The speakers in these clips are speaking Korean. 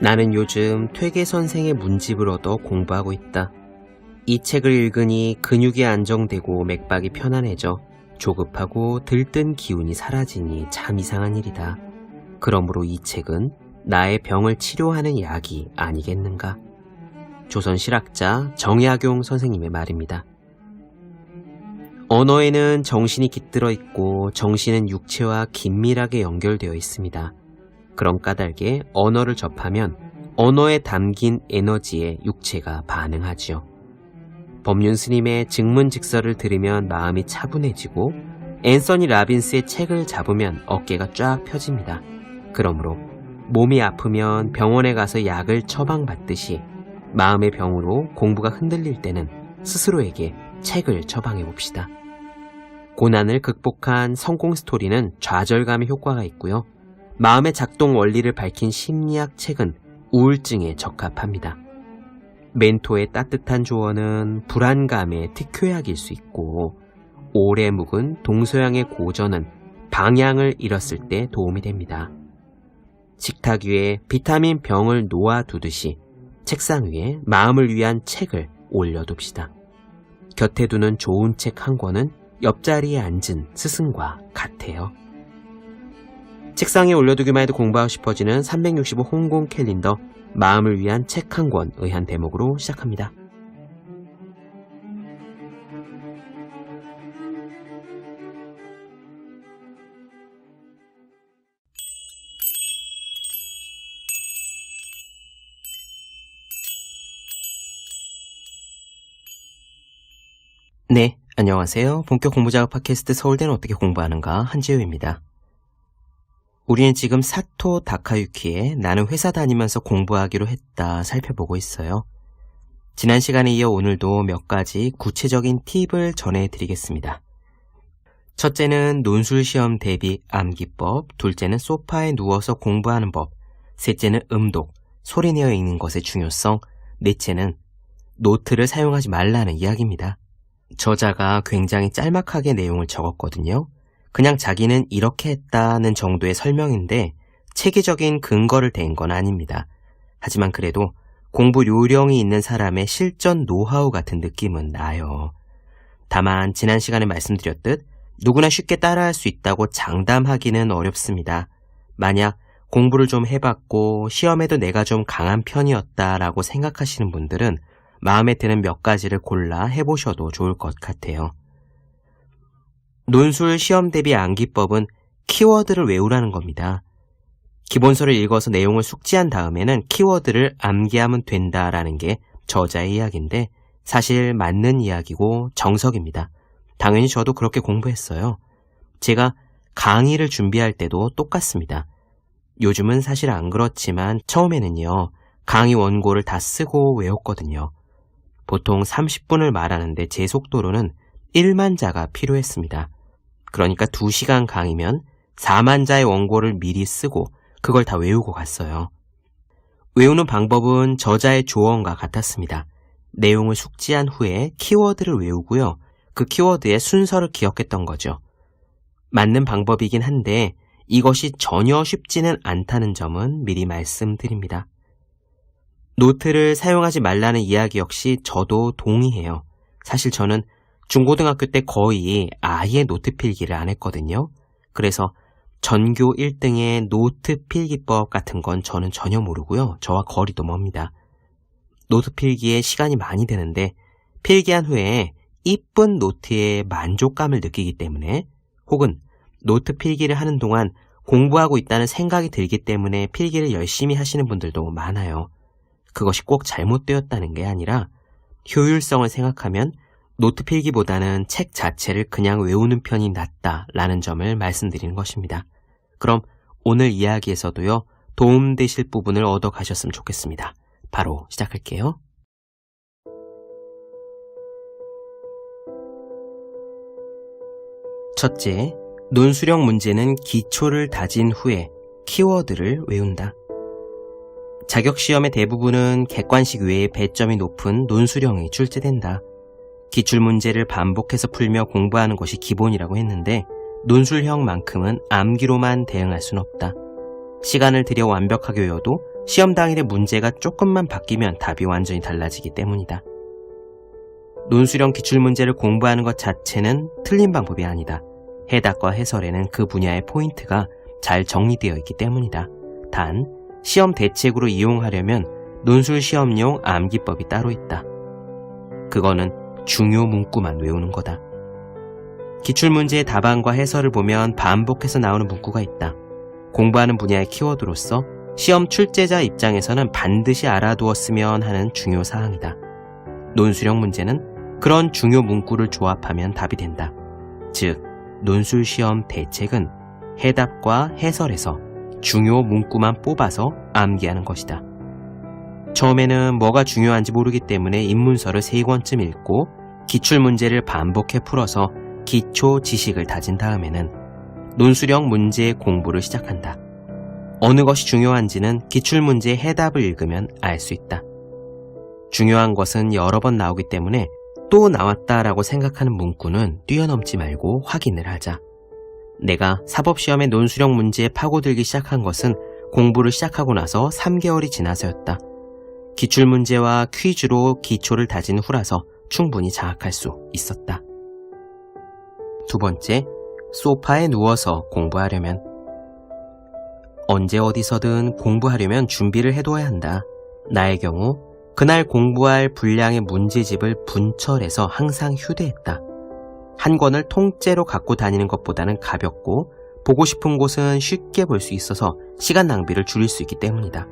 나는 요즘 퇴계 선생의 문집을 얻어 공부하고 있다. 이 책을 읽으니 근육이 안정되고 맥박이 편안해져 조급하고 들뜬 기운이 사라지니 참 이상한 일이다. 그러므로 이 책은 나의 병을 치료하는 약이 아니겠는가? 조선 실학자 정약용 선생님의 말입니다. 언어에는 정신이 깃들어 있고 정신은 육체와 긴밀하게 연결되어 있습니다. 그런 까닭에 언어를 접하면 언어에 담긴 에너지에 육체가 반응하지요. 법륜 스님의 증문직설을 들으면 마음이 차분해지고 앤서니 라빈스의 책을 잡으면 어깨가 쫙 펴집니다. 그러므로 몸이 아프면 병원에 가서 약을 처방받듯이 마음의 병으로 공부가 흔들릴 때는 스스로에게 책을 처방해 봅시다. 고난을 극복한 성공 스토리는 좌절감의 효과가 있고요. 마음의 작동 원리를 밝힌 심리학 책은 우울증에 적합합니다. 멘토의 따뜻한 조언은 불안감의 특효약일 수 있고 오래 묵은 동서양의 고전은 방향을 잃었을 때 도움이 됩니다. 식탁 위에 비타민 병을 놓아두듯이 책상 위에 마음을 위한 책을 올려둡시다. 곁에 두는 좋은 책 한 권은 옆자리에 앉은 스승과 같아요. 책상에 올려두기만 해도 공부하고 싶어지는 365 홍콩 캘린더 마음을 위한 책 한 권 의 한 대목으로 시작합니다. 네, 안녕하세요. 본격 공부작업 팟캐스트 서울대는 어떻게 공부하는가 한지우입니다. 우리는 지금 사토 다카유키의 나는 회사 다니면서 공부하기로 했다 살펴보고 있어요. 지난 시간에 이어 오늘도 몇 가지 구체적인 팁을 전해드리겠습니다. 첫째는 논술 시험 대비 암기법, 둘째는 소파에 누워서 공부하는 법, 셋째는 음독, 소리내어 읽는 것의 중요성, 넷째는 노트를 사용하지 말라는 이야기입니다. 저자가 굉장히 짤막하게 내용을 적었거든요. 그냥 자기는 이렇게 했다는 정도의 설명인데 체계적인 근거를 댄 건 아닙니다. 하지만 그래도 공부 요령이 있는 사람의 실전 노하우 같은 느낌은 나요. 다만 지난 시간에 말씀드렸듯 누구나 쉽게 따라할 수 있다고 장담하기는 어렵습니다. 만약 공부를 좀 해봤고 시험에도 내가 좀 강한 편이었다라고 생각하시는 분들은 마음에 드는 몇 가지를 골라 해보셔도 좋을 것 같아요. 논술 시험 대비 암기법은 키워드를 외우라는 겁니다. 기본서를 읽어서 내용을 숙지한 다음에는 키워드를 암기하면 된다라는 게 저자의 이야기인데 사실 맞는 이야기고 정석입니다. 당연히 저도 그렇게 공부했어요. 제가 강의를 준비할 때도 똑같습니다. 요즘은 사실 안 그렇지만 처음에는요, 강의 원고를 다 쓰고 외웠거든요. 보통 30분을 말하는데 제 속도로는 1만 자가 필요했습니다. 그러니까 2시간 강의면 4만 자의 원고를 미리 쓰고 그걸 다 외우고 갔어요. 외우는 방법은 저자의 조언과 같았습니다. 내용을 숙지한 후에 키워드를 외우고요. 그 키워드의 순서를 기억했던 거죠. 맞는 방법이긴 한데 이것이 전혀 쉽지는 않다는 점은 미리 말씀드립니다. 노트를 사용하지 말라는 이야기 역시 저도 동의해요. 사실 저는 중고등학교 때 거의 아예 노트 필기를 안 했거든요. 그래서 전교 1등의 노트 필기법 같은 건 저는 전혀 모르고요. 저와 거리도 멉니다. 노트 필기에 시간이 많이 드는데 필기한 후에 이쁜 노트에 만족감을 느끼기 때문에 혹은 노트 필기를 하는 동안 공부하고 있다는 생각이 들기 때문에 필기를 열심히 하시는 분들도 많아요. 그것이 꼭 잘못되었다는 게 아니라 효율성을 생각하면 노트 필기보다는 책 자체를 그냥 외우는 편이 낫다라는 점을 말씀드리는 것입니다. 그럼 오늘 이야기에서도요, 도움되실 부분을 얻어 가셨으면 좋겠습니다. 바로 시작할게요. 첫째, 논수령 문제는 기초를 다진 후에 키워드를 외운다. 자격시험의 대부분은 객관식 외에 배점이 높은 논수령이 출제된다. 기출문제를 반복해서 풀며 공부하는 것이 기본이라고 했는데 논술형만큼은 암기로만 대응할 순 없다. 시간을 들여 완벽하게 외워도 시험 당일에 문제가 조금만 바뀌면 답이 완전히 달라지기 때문이다. 논술형 기출문제를 공부하는 것 자체는 틀린 방법이 아니다. 해답과 해설에는 그 분야의 포인트가 잘 정리되어 있기 때문이다. 단, 시험 대책으로 이용하려면 논술 시험용 암기법이 따로 있다. 그거는 중요 문구만 외우는 거다. 기출문제의 답안과 해설을 보면 반복해서 나오는 문구가 있다. 공부하는 분야의 키워드로서 시험 출제자 입장에서는 반드시 알아두었으면 하는 중요 사항이다. 논술형 문제는 그런 중요 문구를 조합하면 답이 된다. 즉, 논술 시험 대책은 해답과 해설에서 중요 문구만 뽑아서 암기하는 것이다. 처음에는 뭐가 중요한지 모르기 때문에 입문서를 세 권쯤 읽고 기출 문제를 반복해 풀어서 기초 지식을 다진 다음에는 논술형 문제 공부를 시작한다. 어느 것이 중요한지는 기출 문제의 해답을 읽으면 알 수 있다. 중요한 것은 여러 번 나오기 때문에 또 나왔다라고 생각하는 문구는 뛰어넘지 말고 확인을 하자. 내가 사법시험의 논술형 문제에 파고들기 시작한 것은 공부를 시작하고 나서 3개월이 지나서였다. 기출문제와 퀴즈로 기초를 다진 후라서 충분히 장악할 수 있었다. 두 번째, 소파에 누워서 공부하려면 언제 어디서든 공부하려면 준비를 해둬야 한다. 나의 경우 그날 공부할 분량의 문제집을 분철해서 항상 휴대했다. 한 권을 통째로 갖고 다니는 것보다는 가볍고 보고 싶은 곳은 쉽게 볼 수 있어서 시간 낭비를 줄일 수 있기 때문이다.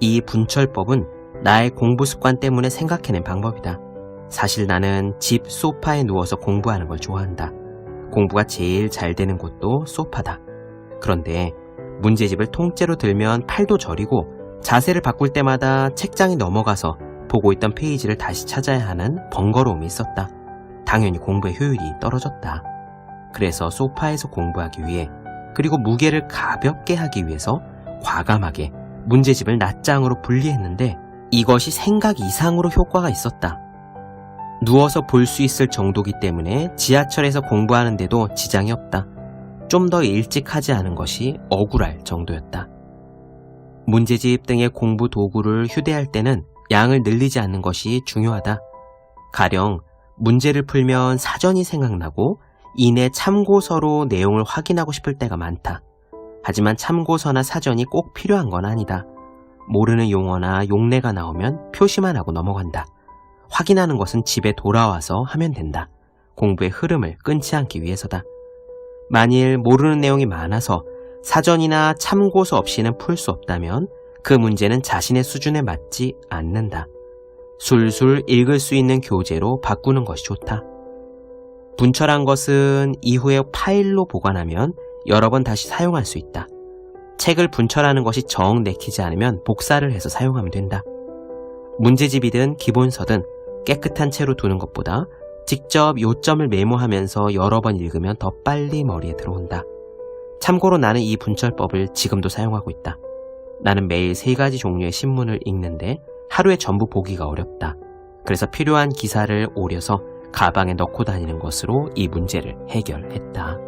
이 분철법은 나의 공부 습관 때문에 생각해낸 방법이다. 사실 나는 집 소파에 누워서 공부하는 걸 좋아한다. 공부가 제일 잘 되는 곳도 소파다. 그런데 문제집을 통째로 들면 팔도 저리고 자세를 바꿀 때마다 책장이 넘어가서 보고 있던 페이지를 다시 찾아야 하는 번거로움이 있었다. 당연히 공부의 효율이 떨어졌다. 그래서 소파에서 공부하기 위해 그리고 무게를 가볍게 하기 위해서 과감하게 문제집을 낱장으로 분리했는데 이것이 생각 이상으로 효과가 있었다. 누워서 볼 수 있을 정도기 때문에 지하철에서 공부하는데도 지장이 없다. 좀 더 일찍 하지 않은 것이 억울할 정도였다. 문제집 등의 공부 도구를 휴대할 때는 양을 늘리지 않는 것이 중요하다. 가령 문제를 풀면 사전이 생각나고 이내 참고서로 내용을 확인하고 싶을 때가 많다. 하지만 참고서나 사전이 꼭 필요한 건 아니다. 모르는 용어나 용례가 나오면 표시만 하고 넘어간다. 확인하는 것은 집에 돌아와서 하면 된다. 공부의 흐름을 끊지 않기 위해서다. 만일 모르는 내용이 많아서 사전이나 참고서 없이는 풀 수 없다면 그 문제는 자신의 수준에 맞지 않는다. 술술 읽을 수 있는 교재로 바꾸는 것이 좋다. 분철한 것은 이후에 파일로 보관하면 여러 번 다시 사용할 수 있다. 책을 분철하는 것이 정 내키지 않으면 복사를 해서 사용하면 된다. 문제집이든 기본서든 깨끗한 채로 두는 것보다 직접 요점을 메모하면서 여러 번 읽으면 더 빨리 머리에 들어온다. 참고로 나는 이 분철법을 지금도 사용하고 있다. 나는 매일 세 가지 종류의 신문을 읽는데 하루에 전부 보기가 어렵다. 그래서 필요한 기사를 오려서 가방에 넣고 다니는 것으로 이 문제를 해결했다.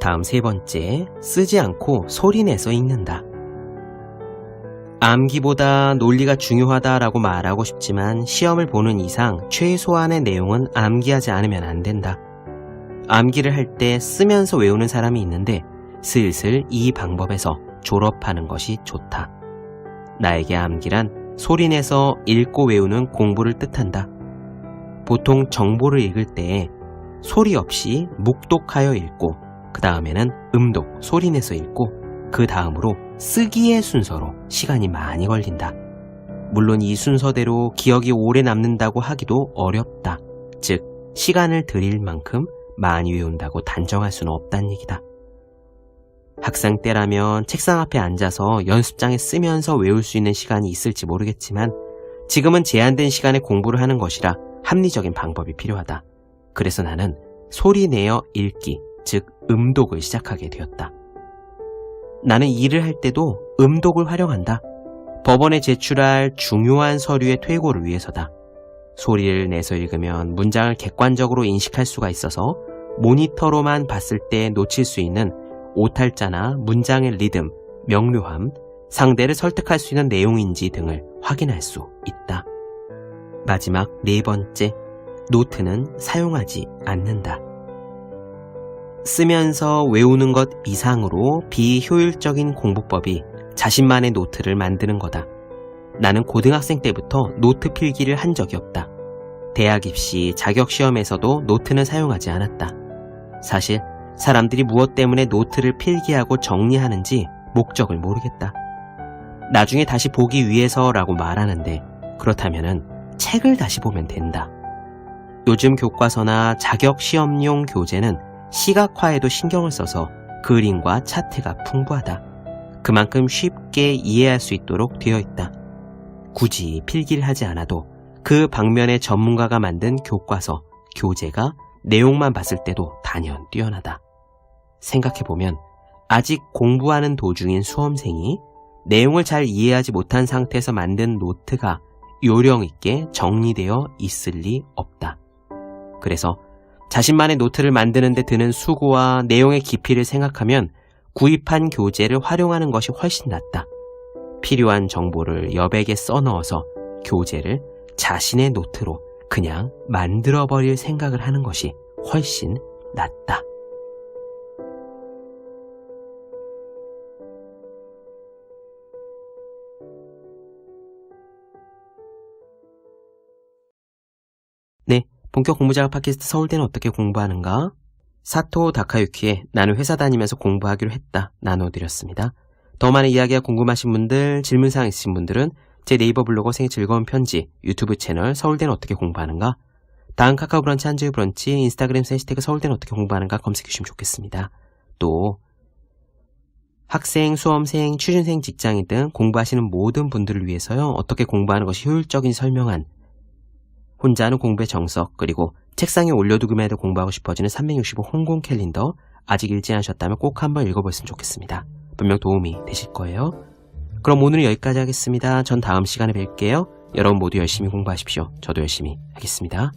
다음 세 번째, 쓰지 않고 소리내서 읽는다. 암기보다 논리가 중요하다라고 말하고 싶지만 시험을 보는 이상 최소한의 내용은 암기하지 않으면 안 된다. 암기를 할 때 쓰면서 외우는 사람이 있는데 슬슬 이 방법에서 졸업하는 것이 좋다. 나에게 암기란 소리내서 읽고 외우는 공부를 뜻한다. 보통 정보를 읽을 때 소리 없이 묵독하여 읽고 그 다음에는 음독, 소리내서 읽고 그 다음으로 쓰기의 순서로 시간이 많이 걸린다. 물론 이 순서대로 기억이 오래 남는다고 하기도 어렵다. 즉, 시간을 들일 만큼 많이 외운다고 단정할 수는 없다는 얘기다. 학생 때라면 책상 앞에 앉아서 연습장에 쓰면서 외울 수 있는 시간이 있을지 모르겠지만 지금은 제한된 시간에 공부를 하는 것이라 합리적인 방법이 필요하다. 그래서 나는 소리 내어 읽기, 즉 음독을 시작하게 되었다. 나는 일을 할 때도 음독을 활용한다. 법원에 제출할 중요한 서류의 퇴고를 위해서다. 소리를 내서 읽으면 문장을 객관적으로 인식할 수가 있어서 모니터로만 봤을 때 놓칠 수 있는 오탈자나 문장의 리듬, 명료함, 상대를 설득할 수 있는 내용인지 등을 확인할 수 있다. 마지막 네 번째, 노트는 사용하지 않는다. 쓰면서 외우는 것 이상으로 비효율적인 공부법이 자신만의 노트를 만드는 거다. 나는 고등학생 때부터 노트 필기를 한 적이 없다. 대학 입시, 자격 시험에서도 노트는 사용하지 않았다. 사실 사람들이 무엇 때문에 노트를 필기하고 정리하는지 목적을 모르겠다. 나중에 다시 보기 위해서라고 말하는데 그렇다면은 책을 다시 보면 된다. 요즘 교과서나 자격 시험용 교재는 시각화에도 신경을 써서 그림과 차트가 풍부하다. 그만큼 쉽게 이해할 수 있도록 되어 있다. 굳이 필기를 하지 않아도 그 방면의 전문가가 만든 교과서, 교재가 내용만 봤을 때도 단연 뛰어나다. 생각해보면 아직 공부하는 도중인 수험생이 내용을 잘 이해하지 못한 상태에서 만든 노트가 요령 있게 정리되어 있을 리 없다. 그래서 자신만의 노트를 만드는데 드는 수고와 내용의 깊이를 생각하면 구입한 교재를 활용하는 것이 훨씬 낫다. 필요한 정보를 여백에 써넣어서 교재를 자신의 노트로 그냥 만들어버릴 생각을 하는 것이 훨씬 낫다. 본격 공부작업 팟캐스트 서울대는 어떻게 공부하는가? 사토 다카유키의 나는 회사 다니면서 공부하기로 했다 나눠드렸습니다. 더 많은 이야기가 궁금하신 분들, 질문사항 있으신 분들은 제 네이버 블로그 생일 즐거운 편지, 유튜브 채널 서울대는 어떻게 공부하는가? 다음 카카오 브런치 한주의 브런치, 인스타그램 해시태그 서울대는 어떻게 공부하는가 검색해 주시면 좋겠습니다. 또 학생, 수험생, 취준생, 직장인 등 공부하시는 모든 분들을 위해서요. 어떻게 공부하는 것이 효율적인 설명한 혼자 하는 공부의 정석 그리고 책상에 올려두기만 해도 공부하고 싶어지는 365 홍콩 캘린더 아직 읽지 않으셨다면 꼭 한번 읽어보셨으면 좋겠습니다. 분명 도움이 되실 거예요. 그럼 오늘은 여기까지 하겠습니다. 전 다음 시간에 뵐게요. 여러분 모두 열심히 공부하십시오. 저도 열심히 하겠습니다.